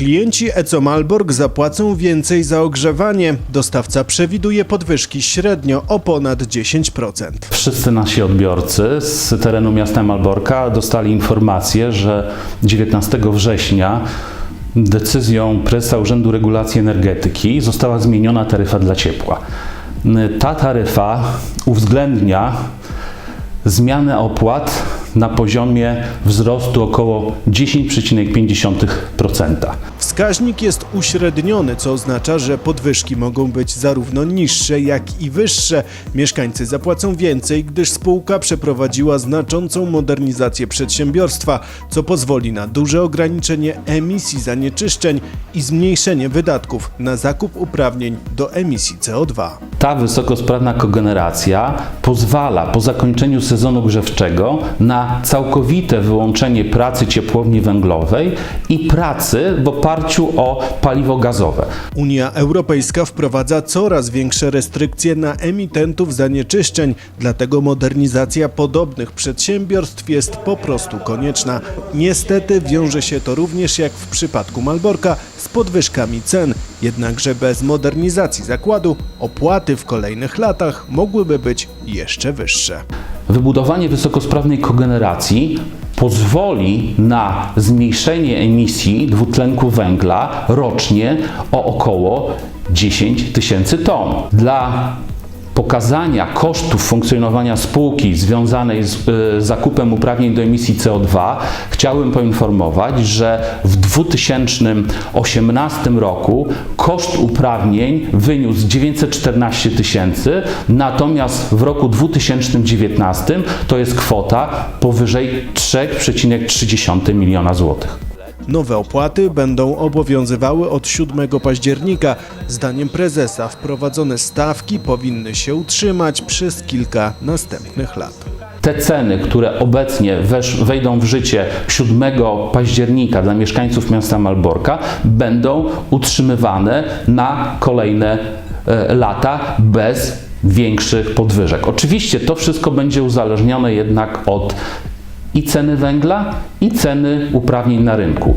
Klienci Eco Malborg zapłacą więcej za ogrzewanie. Dostawca przewiduje podwyżki średnio o ponad 10%. Wszyscy nasi odbiorcy z terenu miasta Malborka dostali informację, że 19 września decyzją prezesa Urzędu Regulacji Energetyki została zmieniona taryfa dla ciepła. Ta taryfa uwzględnia zmianę opłat na poziomie wzrostu około 10,5%. Wskaźnik jest uśredniony, co oznacza, że podwyżki mogą być zarówno niższe, jak i wyższe. Mieszkańcy zapłacą więcej, gdyż spółka przeprowadziła znaczącą modernizację przedsiębiorstwa, co pozwoli na duże ograniczenie emisji zanieczyszczeń i zmniejszenie wydatków na zakup uprawnień do emisji CO2. Ta wysokosprawna kogeneracja pozwala po zakończeniu sezonu grzewczego na całkowite wyłączenie pracy ciepłowni węglowej i pracy w oparciu o paliwo gazowe. Unia Europejska wprowadza coraz większe restrykcje na emitentów zanieczyszczeń, dlatego modernizacja podobnych przedsiębiorstw jest po prostu konieczna. Niestety wiąże się to również jak w przypadku Malborka z podwyżkami cen, jednakże bez modernizacji zakładu opłaty w kolejnych latach mogłyby być jeszcze wyższe. Wybudowanie wysokosprawnej kogeneracji pozwoli na zmniejszenie emisji dwutlenku węgla rocznie o około 10 tysięcy ton. Dla pokazania kosztów funkcjonowania spółki związanej z y, zakupem uprawnień do emisji CO2 chciałbym poinformować, że w 2018 roku koszt uprawnień wyniósł 914 tysięcy, natomiast w roku 2019 to jest kwota powyżej 3,3 miliona złotych. Nowe opłaty będą obowiązywały od 7 października. Zdaniem prezesa wprowadzone stawki powinny się utrzymać przez kilka następnych lat. Te ceny, które obecnie wejdą w życie 7 października dla mieszkańców miasta Malborka, będą utrzymywane na kolejne e, lata bez większych podwyżek. Oczywiście to wszystko będzie uzależnione jednak od i ceny węgla, i ceny uprawnień na rynku.